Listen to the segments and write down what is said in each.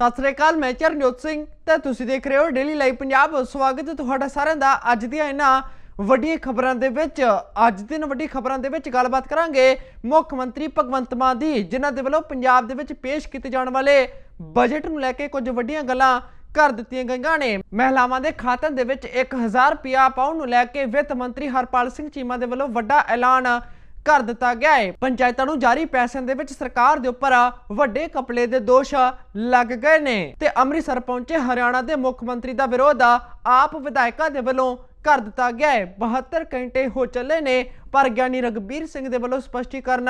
ਸਤਿ ਸ੍ਰੀ ਅਕਾਲ, ਮੈਂ ਚਰਨਜੋਤ ਸਿੰਘ ਤੇ ਤੁਸੀਂ ਦੇਖ ਰਹੇ ਹੋ ਡੇਲੀ ਲਾਈਵ ਪੰਜਾਬ ਸਵਾਗਤ ਹੈ ਤੁਹਾਡਾ ਸਾਰਿਆਂ ਦਾ ਅੱਜ ਦੀਆਂ ਇਹਨਾਂ ਵੱਡੀਆਂ ਖਬਰਾਂ ਦੇ ਵਿੱਚ। ਅੱਜ ਦਿਨ ਵੱਡੀ ਖਬਰਾਂ ਦੇ ਵਿੱਚ ਗੱਲਬਾਤ ਕਰਾਂਗੇ ਮੁੱਖ ਮੰਤਰੀ ਭਗਵੰਤ ਮਾਨ ਦੀ, ਜਿਨ੍ਹਾਂ ਦੇ ਵੱਲੋਂ ਪੰਜਾਬ ਦੇ ਵਿੱਚ ਪੇਸ਼ ਕੀਤੇ ਜਾਣ ਵਾਲੇ ਬਜਟ ਨੂੰ ਲੈ ਕੇ ਕੁਝ ਵੱਡੀਆਂ ਗੱਲਾਂ ਕਰ ਦਿੱਤੀਆਂ ਗਈਆਂ ਨੇ। ਮਹਿਲਾਵਾਂ ਦੇ ਖਾਤਿਆਂ ਦੇ ਵਿੱਚ 1000 ਰੁਪਿਆ ਪਾਉਣ ਨੂੰ ਲੈ ਕੇ ਵਿੱਤ ਮੰਤਰੀ ਹਰਪਾਲ ਸਿੰਘ ਚੀਮਾ ਦੇ ਵੱਲੋਂ ਵੱਡਾ ਐਲਾਨ ਕਰ ਦਿੱਤਾ ਗਿਆ ਹੈ ਪੰਚਾਇਤਾਂ ਨੂੰ ਜਾਰੀ ਪੈਸਿਆਂ ਦੇ ਵਿੱਚ ਸਰਕਾਰ ਦੇ ਉੱਪਰ ਵੱਡੇ ਕਪਲੇ ਦੇ ਦੋਸ਼ ਲੱਗ ਗਏ ਨੇ ਤੇ ਅੰਮ੍ਰਿਤਸਰ ਪਹੁੰਚੇ ਹਰਿਆਣਾ ਦੇ ਮੁੱਖ ਮੰਤਰੀ ਦਾ ਵਿਰੋਧ ਆਪ ਵਿਧਾਇਕਾਂ ਦੇ ਵੱਲੋਂ ਕਰ ਦਿੱਤਾ ਗਿਆ ਹੈ 72 ਘੰਟੇ ਹੋ ਚੱਲੇ ਨੇ, ਪਰ ਗਿਆਨੀ ਰਗਬੀਰ ਸਿੰਘ ਦੇ ਵੱਲੋਂ ਸਪਸ਼ਟੀਕਰਨ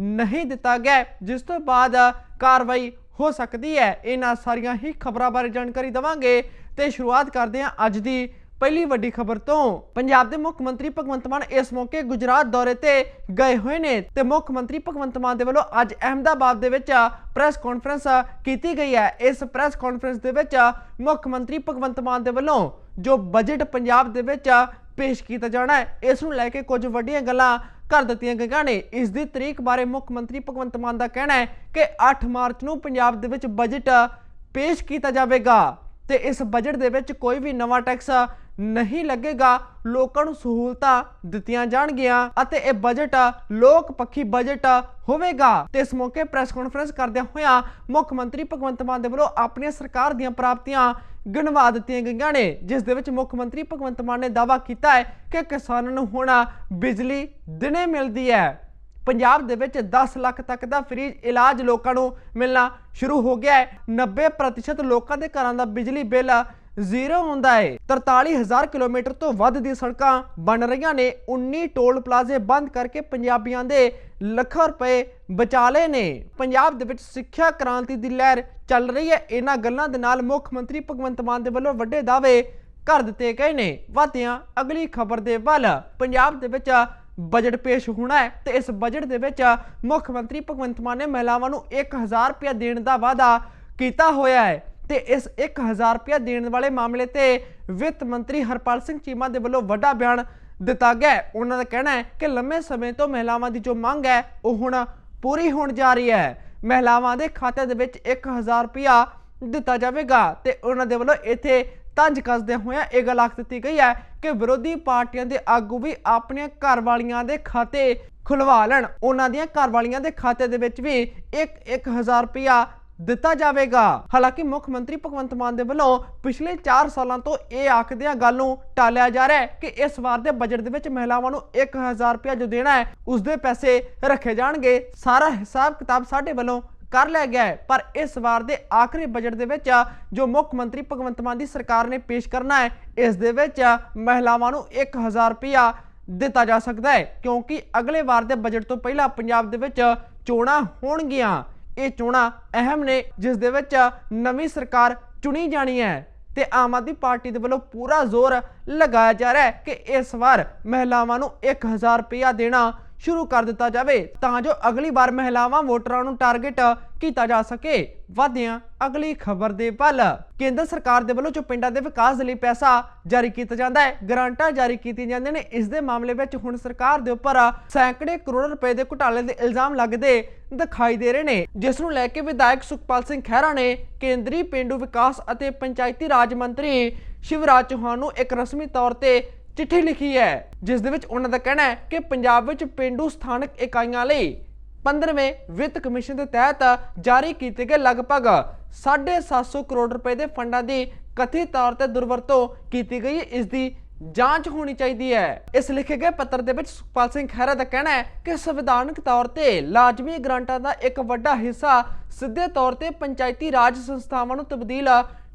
ਨਹੀਂ ਦਿੱਤਾ ਗਿਆ ਜਿਸ ਤੋਂ ਬਾਅਦ ਕਾਰਵਾਈ ਹੋ ਸਕਦੀ ਹੈ ਇਹਨਾਂ ਸਾਰੀਆਂ ਹੀ ਖਬਰਾਂ ਬਾਰੇ ਜਾਣਕਾਰੀ ਦਵਾਂਗੇ ਤੇ ਸ਼ੁਰੂਆਤ ਕਰਦੇ ਹਾਂ ਅੱਜ ਦੀ ਪਹਿਲੀ ਵੱਡੀ ਖਬਰ ਤੋਂ, ਪੰਜਾਬ ਦੇ ਮੁੱਖ ਮੰਤਰੀ ਭਗਵੰਤ ਮਾਨ ਇਸ ਮੌਕੇ ਗੁਜਰਾਤ ਦੌਰੇ ਤੇ ਗਏ ਹੋਏ ਨੇ ਤੇ ਮੁੱਖ ਮੰਤਰੀ ਭਗਵੰਤ ਮਾਨ ਦੇ ਵੱਲੋਂ ਅੱਜ ਅਹਿਮਦਾਬਾਦ ਦੇ ਵਿੱਚ ਪ੍ਰੈਸ ਕਾਨਫਰੰਸ ਕੀਤੀ ਗਈ ਹੈ। ਇਸ ਪ੍ਰੈਸ ਕਾਨਫਰੰਸ ਦੇ ਵਿੱਚ ਮੁੱਖ ਮੰਤਰੀ ਭਗਵੰਤ ਮਾਨ ਦੇ ਵੱਲੋਂ ਜੋ ਬਜਟ ਪੰਜਾਬ ਦੇ ਵਿੱਚ ਪੇਸ਼ ਕੀਤਾ ਜਾਣਾ ਹੈ, ਇਸ ਨੂੰ ਲੈ ਕੇ ਕੁਝ ਵੱਡੀਆਂ ਗੱਲਾਂ ਕਰ ਦਿੱਤੀਆਂ ਗਈਆਂ ਨੇ। ਇਸ ਦੀ ਤਰੀਕ ਬਾਰੇ ਮੁੱਖ ਮੰਤਰੀ ਭਗਵੰਤ ਮਾਨ ਦਾ ਕਹਿਣਾ ਹੈ ਕਿ 8 ਮਾਰਚ ਨੂੰ ਪੰਜਾਬ ਦੇ ਵਿੱਚ ਬਜਟ ਪੇਸ਼ ਕੀਤਾ ਜਾਵੇਗਾ ਤੇ ਇਸ ਬਜਟ ਦੇ ਵਿੱਚ ਕੋਈ ਵੀ ਨਵਾਂ ਟੈਕਸ ਨਹੀਂ ਲੱਗੇਗਾ। ਲੋਕਾਂ ਨੂੰ ਸਹੂਲਤਾਂ ਦਿੱਤੀਆਂ ਜਾਣਗੀਆਂ ਅਤੇ ਇਹ ਬਜਟ ਲੋਕ ਪੱਖੀ ਬਜਟ ਹੋਵੇਗਾ। ਤੇ ਇਸ ਮੌਕੇ ਪ੍ਰੈਸ ਕਾਨਫਰੰਸ ਕਰਦਿਆਂ ਹੋਇਆਂ ਮੁੱਖ ਮੰਤਰੀ ਭਗਵੰਤ ਮਾਨ ਦੇ ਵੱਲੋਂ ਆਪਣੀਆਂ ਸਰਕਾਰ ਦੀਆਂ ਪ੍ਰਾਪਤੀਆਂ ਗਣਵਾ ਦਿੱਤੀਆਂ ਗਈਆਂ ਨੇ, ਜਿਸ ਦੇ ਵਿੱਚ ਮੁੱਖ ਮੰਤਰੀ ਭਗਵੰਤ ਮਾਨ ਨੇ ਦਾਅਵਾ ਕੀਤਾ ਹੈ ਕਿ ਕਿਸਾਨਾਂ ਨੂੰ ਹੁਣ ਬਿਜਲੀ ਦਿਨੇ ਮਿਲਦੀ ਹੈ। ਪੰਜਾਬ ਦੇ ਵਿੱਚ 10 ਲੱਖ ਤੱਕ ਦਾ ਫ੍ਰੀ ਇਲਾਜ ਲੋਕਾਂ ਨੂੰ ਮਿਲਣਾ ਸ਼ੁਰੂ ਹੋ ਗਿਆ ਹੈ। 90% ਲੋਕਾਂ ਦੇ ਘਰਾਂ ਦਾ ਬਿਜਲੀ ਬਿੱਲ ਜ਼ੀਰੋ ਹੁੰਦਾ ਹੈ। 43000 ਕਿਲੋਮੀਟਰ ਤੋਂ ਵੱਧ ਦੀ ਸੜਕਾਂ ਬਣ ਰਹੀਆਂ ਨੇ। 19 ਟੋਲ ਪਲਾਜ਼ੇ ਬੰਦ ਕਰਕੇ ਪੰਜਾਬੀਆਂ ਦੇ ਲੱਖਾਂ ਰੁਪਏ ਬਚਾ ਲਏ ਨੇ। ਪੰਜਾਬ ਦੇ ਵਿੱਚ ਸਿੱਖਿਆ ਕ੍ਰਾਂਤੀ ਦੀ ਲਹਿਰ ਚੱਲ ਰਹੀ ਹੈ। ਇਹਨਾਂ ਗੱਲਾਂ ਦੇ ਨਾਲ ਮੁੱਖ ਮੰਤਰੀ ਭਗਵੰਤ ਮਾਨ ਦੇ ਵੱਲੋਂ ਵੱਡੇ ਦਾਅਵੇ ਕਰ ਦਿੱਤੇ ਗਏ ਨੇ। ਵਾਧਿਆਂ ਅਗਲੀ ਖਬਰ ਦੇ ਵੱਲ। ਪੰਜਾਬ ਦੇ ਵਿੱਚ ਬਜਟ ਪੇਸ਼ ਹੋਣਾ ਹੈ ਤੇ ਇਸ ਬਜਟ ਦੇ ਵਿੱਚ ਮੁੱਖ ਮੰਤਰੀ ਭਗਵੰਤ ਮਾਨ ਨੇ ਮਹਿਲਾਵਾਂ ਨੂੰ 1000 ਰੁਪਏ ਦੇਣ ਦਾ ਵਾਅਦਾ ਕੀਤਾ ਹੋਇਆ ਹੈ। ਤੇ ਇਸ 1000 ਰੁਪਏ ਦੇਣ ਵਾਲੇ ਮਾਮਲੇ ਤੇ ਵਿੱਤ ਮੰਤਰੀ ਹਰਪਾਲ ਸਿੰਘ ਚੀਮਾ ਦੇ ਵੱਲੋਂ ਵੱਡਾ ਬਿਆਨ ਦਿੱਤਾ ਗਿਆ ਉਹਨਾਂ ਦਾ ਕਹਿਣਾ ਹੈ ਕਿ ਲੰਮੇ ਸਮੇਂ ਤੋਂ ਮਹਿਲਾਵਾਂ ਦੀ ਜੋ ਮੰਗ ਹੈ, ਉਹ ਹੁਣ ਪੂਰੀ ਹੋਣ ਜਾ ਰਹੀ ਹੈ। ਮਹਿਲਾਵਾਂ ਦੇ ਖਾਤੇ ਦੇ ਵਿੱਚ 1000 ਰੁਪਇਆ ਦਿੱਤਾ ਜਾਵੇਗਾ ਤੇ ਉਹਨਾਂ ਦੇ ਵੱਲੋਂ ਇੱਥੇ ਤੰਜ ਕੱਸਦੇ ਹੋਇਆ ਇਹ ਗੱਲ ਆਖ ਦਿੱਤੀ ਗਈ ਹੈ ਕਿ ਵਿਰੋਧੀ ਪਾਰਟੀਆਂ ਦੇ ਆਗੂ ਵੀ ਆਪਣੀਆਂ ਘਰ ਵਾਲੀਆਂ ਦੇ ਖਾਤੇ ਖੁਲਵਾ ਲੈਣ। ਉਹਨਾਂ ਦੀਆਂ ਘਰਵਾਲੀਆਂ ਦੇ ਖਾਤੇ ਦੇ ਵਿੱਚ ਵੀ 1-1000 ਰੁਪਇਆ ਦਿੱਤਾ ਜਾਵੇਗਾ। ਹਾਲਾਂਕਿ ਮੁੱਖ ਮੰਤਰੀ ਭਗਵੰਤ ਮਾਨ ਦੇ ਵੱਲੋਂ ਪਿਛਲੇ 4 ਸਾਲਾਂ ਤੋਂ ਇਹ ਆਖਦਿਆਂ ਗੱਲ ਨੂੰ ਟਾਲਿਆ ਜਾ ਰਿਹਾ ਹੈ ਕਿ ਇਸ ਵਾਰ ਦੇ ਬਜਟ ਦੇ ਵਿੱਚ ਮਹਿਲਾਵਾਂ ਨੂੰ 1000 ਰੁਪਇਆ ਜੋ ਦੇਣਾ ਹੈ, ਉਸ ਦੇ ਪੈਸੇ ਰੱਖੇ ਜਾਣਗੇ। ਸਾਰਾ ਹਿਸਾਬ ਕਿਤਾਬ ਸਾਡੇ ਵੱਲੋਂ ਕਰ ਲਿਆ ਗਿਆ ਹੈ। ਪਰ ਇਸ ਵਾਰ ਦੇ ਆਖਰੀ ਬਜਟ ਦੇ ਵਿੱਚ ਜੋ ਮੁੱਖ ਮੰਤਰੀ ਭਗਵੰਤ ਮਾਨ ਦੀ ਸਰਕਾਰ ਨੇ ਪੇਸ਼ ਕਰਨਾ ਹੈ, ਇਸ ਦੇ ਵਿੱਚ ਮਹਿਲਾਵਾਂ ਨੂੰ 1000 ਰੁਪਇਆ ਦਿੱਤਾ ਜਾ ਸਕਦਾ ਹੈ, ਕਿਉਂਕਿ ਅਗਲੇ ਵਾਰ ਦੇ ਬਜਟ ਤੋਂ ਪਹਿਲਾਂ ਪੰਜਾਬ ਦੇ ਵਿੱਚ ਚੋਣਾਂ ਹੋਣਗੀਆਂ। ਇਹ ਚੋਣਾਂ ਅਹਿਮ ਨੇ, ਜਿਸ ਦੇ ਵਿੱਚ ਨਵੀਂ ਸਰਕਾਰ ਚੁਣੀ ਜਾਣੀ ਹੈ ਤੇ ਆਮ ਆਦਮੀ ਪਾਰਟੀ ਦੇ ਵੱਲੋਂ ਪੂਰਾ ਜ਼ੋਰ ਲਗਾਇਆ ਜਾ ਰਿਹਾ ਹੈ ਕਿ ਇਸ ਵਾਰ ਮਹਿਲਾਵਾਂ ਨੂੰ 1000 ਰੁਪਇਆ ਦੇਣਾ ਸ਼ੁਰੂ ਕਰ ਦਿੱਤਾ ਜਾਵੇ ਤਾਂ ਜੋ ਅਗਲੀ ਵਾਰ ਮਹਿਲਾਵਾਂ ਵੋਟਰਾਂ ਨੂੰ ਟਾਰਗੇਟ ਕੀਤਾ ਜਾ ਸਕੇ। ਵਾਧਿਆਂ ਅਗਲੀ ਖਬਰ ਦੇ ਵੱਲ। ਕੇਂਦਰ ਸਰਕਾਰ ਦੇ ਵੱਲੋਂ ਜੋ ਪਿੰਡਾਂ ਦੇ ਵਿਕਾਸ ਲਈ ਪੈਸਾ ਜਾਰੀ ਕੀਤਾ ਜਾਂਦਾ ਹੈ, ਗ੍ਰਾਂਟਾਂ ਜਾਰੀ ਕੀਤੀਆਂ ਜਾਂਦੀਆਂ ਨੇ, ਇਸ ਦੇ ਮਾਮਲੇ ਵਿੱਚ ਹੁਣ ਸਰਕਾਰ ਦੇ ਉੱਪਰ ਸੈਂਕੜੇ ਕਰੋੜ ਰੁਪਏ ਦੇ ਘੁਟਾਲੇ ਦੇ ਇਲਜ਼ਾਮ ਲੱਗਦੇ ਦਿਖਾਈ ਦੇ ਰਹੇ ਨੇ, ਜਿਸ ਨੂੰ ਲੈ ਕੇ ਵਿਧਾਇਕ ਸੁਖਪਾਲ ਸਿੰਘ ਖਹਿਰਾ ਨੇ ਕੇਂਦਰੀ ਪਿੰਡੂ ਵਿਕਾਸ ਅਤੇ ਪੰਚਾਇਤੀ ਰਾਜ ਮੰਤਰੀ ਸ਼ਿਵਰਾਜ ਚੌਹਾਨ ਨੂੰ ਇੱਕ ਰਸਮੀ ਤੌਰ ਤੇ ਚਿੱਠੀ ਲਿਖੀ ਹੈ, ਜਿਸ ਦੇ ਵਿੱਚ ਉਹਨਾਂ ਦਾ ਕਹਿਣਾ ਹੈ ਕਿ ਪੰਜਾਬ ਵਿੱਚ ਪਿੰਡੂ ਸਥਾਨਕ ਇਕਾਈਆਂ ਲਈ 15ਵੇਂ ਵਿੱਤ ਕਮਿਸ਼ਨ ਦੇ ਤਹਿਤ ਜਾਰੀ ਕੀਤੇ ਗਏ ਲਗਭਗ 750 ਕਰੋੜ ਰੁਪਏ ਦੇ ਫੰਡਾਂ ਦੀ ਕਥਿਤ ਤੌਰ ਤੇ ਦੁਰਵਰਤੋਂ ਕੀਤੀ ਗਈ ਇਸ ਦੀ ਜਾਂਚ ਹੋਣੀ ਚਾਹੀਦੀ ਹੈ। ਇਸ ਲਿਖੇ ਗਏ ਪੱਤਰ ਦੇ ਵਿੱਚ ਸੁਖਪਾਲ ਸਿੰਘ ਖਹਿਰਾ ਦਾ ਕਹਿਣਾ ਹੈ ਕਿ ਸੰਵਿਧਾਨਕ ਤੌਰ ਤੇ ਲਾਜ਼ਮੀ ਗ੍ਰਾਂਟਾਂ ਦਾ ਇੱਕ ਵੱਡਾ ਹਿੱਸਾ ਸਿੱਧੇ ਤੌਰ ਤੇ ਪੰਚਾਇਤੀ ਰਾਜ ਸੰਸਥਾਵਾਂ ਨੂੰ ਤਬਦੀਲ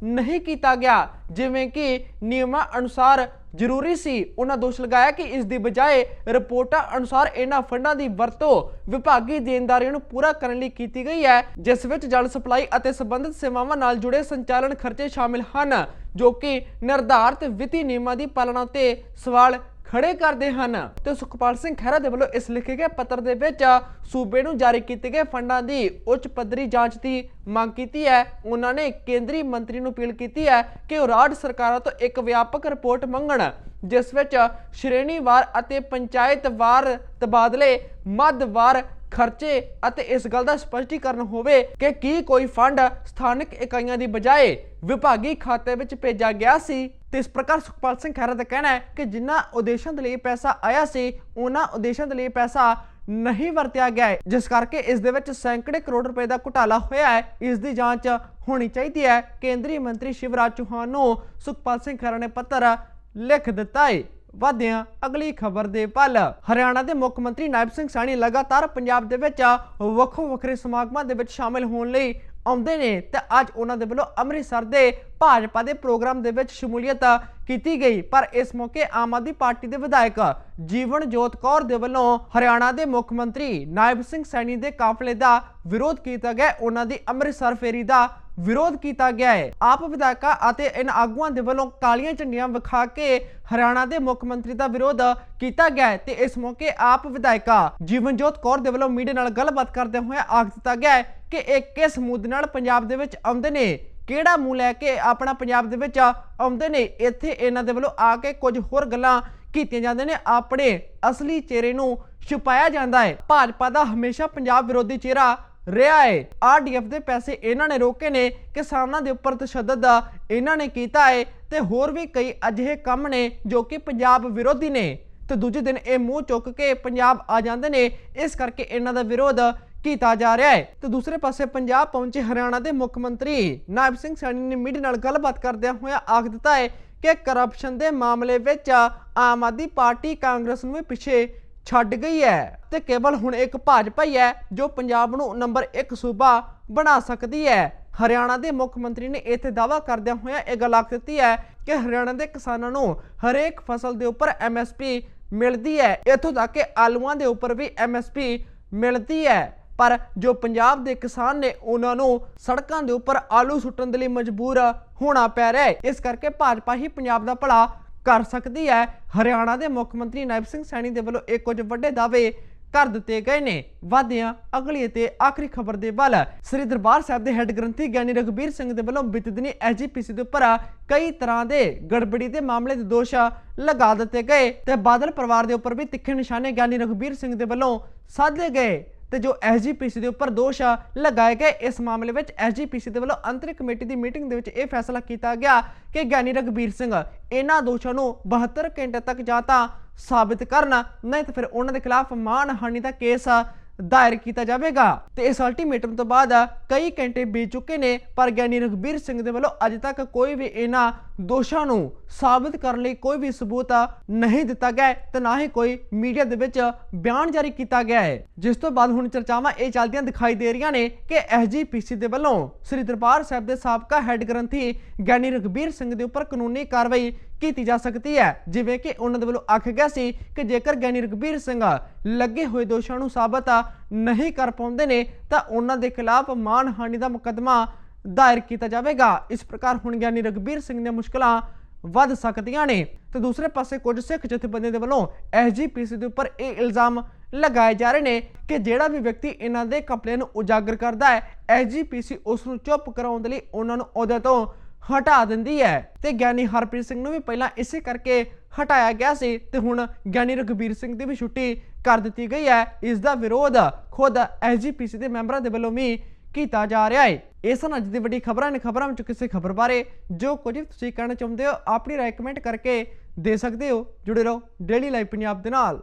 ਨਹੀਂ ਕੀਤਾ ਗਿਆ, ਜਿਵੇਂ ਕਿ ਨਿਯਮਾਂ ਅਨੁਸਾਰ ਜ਼ਰੂਰੀ ਸੀ। ਉਹਨਾਂ ਦੋਸ਼ ਲਗਾਇਆ ਕਿ ਇਸ ਦੀ ਬਜਾਏ ਰਿਪੋਰਟਾਂ ਅਨੁਸਾਰ ਇਹਨਾਂ ਫੰਡਾਂ ਦੀ ਵਰਤੋਂ ਵਿਭਾਗੀ ਦੇਣਦਾਰੀਆਂ ਨੂੰ ਪੂਰਾ ਕਰਨ ਲਈ ਕੀਤੀ ਗਈ ਹੈ, ਜਿਸ ਵਿੱਚ ਜਲ ਸਪਲਾਈ ਅਤੇ ਸੰਬੰਧਿਤ ਸੇਵਾਵਾਂ ਨਾਲ ਜੁੜੇ ਸੰਚਾਲਨ ਖਰਚੇ ਸ਼ਾਮਿਲ ਹਨ, ਜੋ ਕਿ ਨਿਰਧਾਰਤ ਵਿੱਤੀ ਨਿਯਮਾਂ ਦੀ ਪਾਲਣਾ ਤੇ ਸਵਾਲ ਖੜੇ ਕਰਦੇ ਹਨ ਤੇ ਸੁਖਪਾਲ ਸਿੰਘ ਖਹਿਰਾ ਦੇ ਵੱਲੋਂ ਇਸ ਲਿਖੇ ਗਏ ਪੱਤਰ ਦੇ ਵਿੱਚ ਸੂਬੇ ਨੂੰ ਜਾਰੀ ਕੀਤੇ ਗਏ ਫੰਡਾਂ ਦੀ ਉੱਚ ਪੱਧਰੀ ਜਾਂਚ ਦੀ ਮੰਗ ਕੀਤੀ ਹੈ। ਉਹਨਾਂ ਨੇ ਕੇਂਦਰੀ ਮੰਤਰੀ ਨੂੰ ਅਪੀਲ ਕੀਤੀ ਹੈ ਕਿ ਉਹ ਰਾਜ ਸਰਕਾਰਾਂ ਤੋਂ ਇੱਕ ਵਿਆਪਕ ਰਿਪੋਰਟ ਮੰਗਣ, ਜਿਸ ਵਿੱਚ ਸ਼੍ਰੇਣੀਵਾਰ ਅਤੇ ਪੰਚਾਇਤਵਾਰ ਤਬਾਦਲੇ, ਮੱਧਵਾਰ ਖਰਚੇ ਅਤੇ ਇਸ ਗੱਲ ਦਾ ਸਪਸ਼ਟੀਕਰਨ ਹੋਵੇ ਕਿ ਕੀ ਕੋਈ ਫੰਡ ਸਥਾਨਕ ਇਕਾਈਆਂ ਦੀ ਬਜਾਏ ਵਿਭਾਗੀ ਖਾਤੇ ਵਿੱਚ ਭੇਜਿਆ ਗਿਆ ਸੀ। ਤੇ ਇਸ ਪ੍ਰਕਾਰ ਸੁਖਪਾਲ ਸਿੰਘ ਖਹਿਰਾ ਦਾ ਕਹਿਣਾ ਹੈ ਕਿ ਜਿਨ੍ਹਾਂ ਉਦੇਸ਼ਾਂ ਦੇ ਲਈ ਪੈਸਾ ਆਇਆ ਸੀ, ਉਹਨਾਂ ਉਦੇਸ਼ਾਂ ਦੇ ਲਈ ਪੈਸਾ ਨਹੀਂ ਵਰਤਿਆ ਗਿਆ ਹੈ। ਜਿਸ ਕਰਕੇ ਇਸ ਦੇ ਵਿੱਚ ਸੈਂਕੜੇ ਕਰੋੜ ਰੁਪਏ ਦਾ ਘੁਟਾਲਾ ਹੋਇਆ ਹੈ। ਇਸ ਦੀ ਜਾਂਚ ਹੋਣੀ ਚਾਹੀਦੀ ਹੈ। ਕੇਂਦਰੀ ਮੰਤਰੀ ਸ਼ਿਵਰਾਜ ਚੌਹਾਨ ਨੂੰ ਸੁਖਪਾਲ ਸਿੰਘ ਖਹਿਰਾ ਨੇ ਪੱਤਰ ਲਿਖ ਦਿੱਤਾ ਹੈ। ਵਧਿਆਂ, ਅਗਲੀ ਖਬਰ ਦੇ ਪਲ ਹਰਿਆਣਾ ਦੇ ਮੁੱਖ ਮੰਤਰੀ ਨਾਇਬ ਸਿੰਘ ਸਾਣੀ ਲਗਾਤਾਰ ਪੰਜਾਬ ਦੇ ਵਿੱਚ ਵੱਖੋ ਵੱਖਰੇ ਸਮਾਗਮਾਂ ਦੇ ਵਿੱਚ ਸ਼ਾਮਿਲ ਹੋਣ ਲਈ ਆਉਂਦੇ ਨੇ ਤੇ ਅੱਜ ਉਹਨਾਂ ਦੇ ਵੱਲੋਂ ਅੰਮ੍ਰਿਤਸਰ ਦੇ ਭਾਜਪਾ ਦੇ ਪ੍ਰੋਗਰਾਮ ਦੇ ਵਿੱਚ ਸ਼ਮੂਲੀਅਤ ਕੀਤੀ ਗਈ। ਪਰ ਇਸ ਮੌਕੇ ਆਮ ਆਦਮੀ ਪਾਰਟੀ ਦੇ ਵਿਧਾਇਕ ਜੀਵਨ ਜੋਤ ਕੌਰ ਦੇ ਵੱਲੋਂ ਹਰਿਆਣਾ ਦੇ ਮੁੱਖ ਮੰਤਰੀ ਨਾਇਬ ਸਿੰਘ ਸੈਣੀ ਦੇ ਕਾਫਲੇ ਦਾ ਵਿਰੋਧ ਕੀਤਾ ਗਿਆ। ਉਹਨਾਂ ਦੀ ਅੰਮ੍ਰਿਤਸਰ ਫੇਰੀ ਦਾ ਵਿਰੋਧ ਕੀਤਾ ਗਿਆ ਹੈ। ਆਪ ਵਿਧਾਇਕਾਂ ਅਤੇ ਇਨ ਆਗੂਆਂ ਦੇ ਵੱਲੋਂ ਕਾਲੀਆਂ ਝੰਡੀਆਂ ਵਿਖਾ ਕੇ ਹਰਿਆਣਾ ਦੇ ਮੁੱਖ ਮੰਤਰੀ ਦਾ ਵਿਰੋਧ ਕੀਤਾ ਗਿਆ ਹੈ ਤੇ ਇਸ ਮੌਕੇ ਆਪ ਵਿਧਾਇਕਾ ਜੀਵਨਜੋਤ ਕੌਰ ਦੇ ਵੱਲੋਂ ਮੀਡੀਆ ਨਾਲ ਗੱਲਬਾਤ ਕਰਦੇ ਹੋਏ ਆਖ ਦਿੱਤਾ ਗਿਆ ਹੈ ਕਿ ਇਹ ਕਿਸ ਮੁੱਦ ਨਾਲ ਪੰਜਾਬ ਦੇ ਵਿੱਚ ਆਉਂਦੇ ਨੇ, ਕਿਹੜਾ ਮੂੰਹ ਲੈ ਕੇ ਆਪਣਾ ਪੰਜਾਬ ਦੇ ਵਿੱਚ ਆਉਂਦੇ ਨੇ, ਇੱਥੇ ਇਹਨਾਂ ਦੇ ਵੱਲੋਂ ਆ ਕੇ ਕੁਝ ਹੋਰ ਗੱਲਾਂ ਕੀਤੀਆਂ ਜਾਂਦੇ ਨੇ, ਆਪਣੇ ਅਸਲੀ ਚਿਹਰੇ ਨੂੰ ਛੁਪਾਇਆ ਜਾਂਦਾ ਹੈ। ਭਾਜਪਾ ਦਾ ਹਮੇਸ਼ਾ ਪੰਜਾਬ ਵਿਰੋਧੀ ਚਿਹਰਾ ਰਿਹਾ ਹੈ। ਆਰਡੀਐਫ ਦੇ ਪੈਸੇ ਇਹਨਾਂ ਨੇ ਰੋਕੇ ਨੇ, ਕਿਸਾਨਾਂ ਦੇ ਉੱਪਰ ਤਸ਼ੱਦਦ ਇਹਨਾਂ ਨੇ ਕੀਤਾ ਹੈ ਤੇ ਹੋਰ ਵੀ ਕਈ ਅਜਿਹੇ ਕੰਮ ਨੇ ਜੋ ਕਿ ਪੰਜਾਬ ਵਿਰੋਧੀ ਨੇ। ਤੇ ਦੂਜੇ ਦਿਨ ਇਹ ਮੂੰਹ ਚੁੱਕ ਕੇ ਪੰਜਾਬ ਆ ਜਾਂਦੇ ਨੇ, ਇਸ ਕਰਕੇ ਇਹਨਾਂ ਦਾ ਵਿਰੋਧ ਕੀਤਾ ਜਾ ਰਿਹਾ ਹੈ। ਤੇ ਦੂਸਰੇ ਪਾਸੇ ਪੰਜਾਬ ਪਹੁੰਚੇ ਹਰਿਆਣਾ ਦੇ ਮੁੱਖ ਮੰਤਰੀ ਨਾਇਬ ਸਿੰਘ ਸੈਣੀ ਨੇ ਮੀਡੀਆ ਨਾਲ ਗੱਲਬਾਤ ਕਰਦਿਆਂ ਹੋਇਆ ਆਖ ਦਿੱਤਾ ਹੈ ਕਿ ਕਰਪਸ਼ਨ ਦੇ ਮਾਮਲੇ ਵਿੱਚ ਆਮ ਆਦਮੀ ਪਾਰਟੀ ਕਾਂਗਰਸ ਨੂੰ ਵੀ ਪਿੱਛੇ ਛੱਡ ਗਈ ਹੈ ਤੇ ਕੇਵਲ ਹੁਣ ਇੱਕ ਭਾਜਪਾ ਹੀ ਹੈ ਜੋ ਪੰਜਾਬ ਨੂੰ ਨੰਬਰ 1 ਸੂਬਾ ਬਣਾ ਸਕਦੀ ਹੈ। ਹਰਿਆਣਾ ਦੇ ਮੁੱਖ ਮੰਤਰੀ ਨੇ ਇੱਥੇ ਦਾਅਵਾ ਕਰਦਿਆਂ ਹੋਇਆ ਇਹ ਗੱਲ ਆਖ ਦਿੱਤੀ ਹੈ ਕਿ ਹਰਿਆਣਾ ਦੇ ਕਿਸਾਨਾਂ ਨੂੰ ਹਰੇਕ ਫਸਲ ਦੇ ਉੱਪਰ ਐਮਐਸਪੀ ਮਿਲਦੀ ਹੈ। ਇੱਥੋਂ ਤੱਕ ਕਿ ਆਲੂਆਂ ਦੇ ਉੱਪਰ ਵੀ ਐਮਐਸਪੀ ਮਿਲਦੀ ਹੈ। ਪਰ ਜੋ ਪੰਜਾਬ ਦੇ ਕਿਸਾਨ ਨੇ ਉਹਨਾਂ ਨੂੰ ਸੜਕਾਂ ਦੇ ਉੱਪਰ ਆਲੂ ਸੁੱਟਣ ਦੇ ਲਈ ਮਜਬੂਰ ਹੋਣਾ ਪੈ ਰਿਹਾ ਹੈ। ਇਸ ਕਰਕੇ ਭਾਜਪਾ ਹੀ ਪੰਜਾਬ ਦਾ ਭਲਾ ਕਰ ਸਕਦੀ ਹੈ। ਹਰਿਆਣਾ ਦੇ ਮੁੱਖ ਮੰਤਰੀ ਨਾਇਬ ਸਿੰਘ ਸੈਣੀ ਦੇ ਵੱਲੋਂ ਇਹ ਕੁਝ ਵੱਡੇ ਦਾਅਵੇ ਕਰ ਦਿੱਤੇ ਗਏ ਨੇ। ਵਾਦਿਆਂ ਅਗਲੀ ਤੇ ਆਖਰੀ ਖਬਰ ਦੇ ਵੱਲ ਸ੍ਰੀ ਦਰਬਾਰ ਸਾਹਿਬ ਦੇ ਹੈੱਡ ਗ੍ਰੰਥੀ ਗਿਆਨੀ ਰਘਬੀਰ ਸਿੰਘ ਦੇ ਵੱਲੋਂ ਬੀਤੇ ਦਿਨੀ ਐਜੀਪੀਸੀ ਦੇ ਉੱਪਰ ਕਈ ਤਰ੍ਹਾਂ ਦੇ ਗੜਬੜੀ ਦੇ ਮਾਮਲੇ ਦੇ ਦੋਸ਼ ਲਗਾ ਦਿੱਤੇ ਗਏ ਤੇ ਬਾਦਲ ਪਰਿਵਾਰ ਦੇ ਉੱਪਰ ਵੀ ਤਿੱਖੇ ਨਿਸ਼ਾਨੇ ਗਿਆਨੀ ਰਘਬੀਰ ਸਿੰਘ ਦੇ ਵੱਲੋਂ ਸਾਧੇ ਗਏ। ਤੇ ਜੋ ਐਸਜੀਪੀਸੀ ਦੇ ਉੱਪਰ ਦੋਸ਼ ਲਗਾਏ ਗਏ ਇਸ ਮਾਮਲੇ ਵਿੱਚ ਐਸਜੀਪੀਸੀ ਦੇ ਵੱਲੋਂ ਅੰਤਰਿਕ ਕਮੇਟੀ ਦੀ ਮੀਟਿੰਗ ਦੇ ਵਿੱਚ ਇਹ ਫੈਸਲਾ ਕੀਤਾ ਗਿਆ ਕਿ ਗਿਆਨੀ ਰਘਬੀਰ ਸਿੰਘ ਇਹਨਾਂ ਦੋਸ਼ਾਂ ਨੂੰ 72 ਘੰਟੇ ਤੱਕ ਜਾਂ ਤਾਂ ਸਾਬਿਤ ਕਰਨ, ਨਹੀਂ ਤਾਂ ਫਿਰ ਉਹਨਾਂ ਦੇ ਖਿਲਾਫ ਮਾਨਹਾਨੀ ਦਾ ਕੇਸ ਦਾਇਰ ਕੀਤਾ ਜਾਵੇਗਾ। ਤੇ ਇਸ ਅਲਟੀਮੇਟਮ ਤੋਂ ਬਾਅਦ ਕਈ ਘੰਟੇ ਬੀਤ ਚੁੱਕੇ ਨੇ, ਪਰ ਗਿਆਨੀ ਰਘਬੀਰ ਸਿੰਘ ਦੇ ਵੱਲੋਂ ਅਜੇ ਤੱਕ ਕੋਈ ਵੀ ਇਹਨਾਂ ਦੋਸ਼ਾਂ ਨੂੰ ਸਾਬਿਤ ਕਰਨ ਲਈ ਕੋਈ ਵੀ ਸਬੂਤ ਨਹੀਂ ਦਿੱਤਾ ਗਿਆ ਤੇ ਨਾ ਹੀ ਕੋਈ ਮੀਡੀਆ ਦੇ ਵਿੱਚ ਬਿਆਨ ਜਾਰੀ ਕੀਤਾ ਗਿਆ ਹੈ। ਜਿਸ ਤੋਂ ਬਾਅਦ ਹੁਣ ਚਰਚਾਵਾਂ ਇਹ ਚੱਲਦੀਆਂ ਦਿਖਾਈ ਦੇ ਰਹੀਆਂ ਨੇ ਕਿ ਐਸਜੀਪੀਸੀ ਦੇ ਵੱਲੋਂ ਸ੍ਰੀ ਦਰਬਾਰ ਸਾਹਿਬ ਦੇ ਸਾਬਕਾ ਹੈੱਡ ਗ੍ਰੰਥੀ ਗਿਆਨੀ ਰਘਬੀਰ ਸਿੰਘ ਦੇ ਉੱਪਰ ਕਾਨੂੰਨੀ ਕਾਰਵਾਈ ਕੀਤੀ ਜਾ ਸਕਦੀ ਹੈ। ਜਿਵੇਂ ਕਿ ਉਹਨਾਂ ਦੇ ਵੱਲੋਂ ਆਖਿਆ ਗਿਆ ਸੀ ਕਿ ਜੇਕਰ ਗਿਆਨੀ ਰਘਬੀਰ ਸਿੰਘ ਲੱਗੇ ਹੋਏ ਦੋਸ਼ਾਂ ਨੂੰ ਸਾਬਤ ਨਹੀਂ ਕਰ ਪਾਉਂਦੇ ਨੇ, ਤਾਂ ਉਹਨਾਂ ਦੇ ਖਿਲਾਫ ਮਾਨਹਾਨੀ ਦਾ ਮੁਕੱਦਮਾ ਦਾਇਰ ਕੀਤਾ ਜਾਵੇਗਾ। ਇਸ ਪ੍ਰਕਾਰ ਹੁਣ ਗਿਆਨੀ ਰਘਬੀਰ ਸਿੰਘ ਦੀਆਂ ਮੁਸ਼ਕਲਾਂ ਵੱਧ ਸਕਦੀਆਂ ਨੇ। ਤੇ ਦੂਸਰੇ ਪਾਸੇ ਕੁਝ ਸਿੱਖ ਜਥੇਬੰਦੀਆਂ ਦੇ ਵੱਲੋਂ ਐਸਜੀਪੀਸੀ ਦੇ ਉੱਪਰ ਇਹ ਇਲਜ਼ਾਮ ਲਗਾਏ ਜਾ ਰਹੇ ਨੇ ਕਿ ਜਿਹੜਾ ਵੀ ਵਿਅਕਤੀ ਇਹਨਾਂ ਦੇ ਕੰਪਲੇਨ ਨੂੰ ਉਜਾਗਰ ਕਰਦਾ ਹੈ ਐਸਜੀਪੀਸੀ ਉਸ ਨੂੰ ਚੁੱਪ ਕਰਾਉਣ ਦੇ ਲਈ ਉਹਨਾਂ ਨੂੰ ਅਹੁਦੇ ਤੋਂ ਹਟਾ ਦਿੰਦੀ ਹੈ। ਤੇ ਗਿਆਨੀ ਹਰਪ੍ਰੀਤ ਸਿੰਘ ਨੂੰ ਵੀ ਪਹਿਲਾਂ ਇਸੇ ਕਰਕੇ ਹਟਾਇਆ ਗਿਆ ਸੀ ਤੇ ਹੁਣ ਗਿਆਨੀ ਰਘਬੀਰ ਸਿੰਘ ਦੀ ਵੀ ਛੁੱਟੀ ਕਰ ਦਿੱਤੀ ਗਈ ਹੈ। ਇਸ ਦਾ ਵਿਰੋਧ ਖੁਦ ਐਸਜੀਪੀਸੀ ਦੇ ਮੈਂਬਰਾਂ ਦੇ ਵੱਲੋਂ ਵੀ ਕੀਤਾ ਜਾ ਰਿਹਾ ਹੈ। ਇਸ ਸਨ ਅੱਜ ਦੀ ਵੱਡੀ ਖਬਰਾਂ ਨੇ ਖਬਰਾਂ ਵਿੱਚ ਕਿਸੇ ਖਬਰ ਬਾਰੇ ਜੋ ਕੁਝ ਵੀ ਤੁਸੀਂ ਕਹਿਣਾ ਚਾਹੁੰਦੇ ਹੋ, ਆਪਣੀ ਰਾਏ ਕਮੈਂਟ ਕਰਕੇ ਦੇ ਸਕਦੇ ਹੋ। ਜੁੜੇ ਰਹੋ ਡੇਲੀ ਲਾਈਵ ਪੰਜਾਬ ਦੇ ਨਾਲ।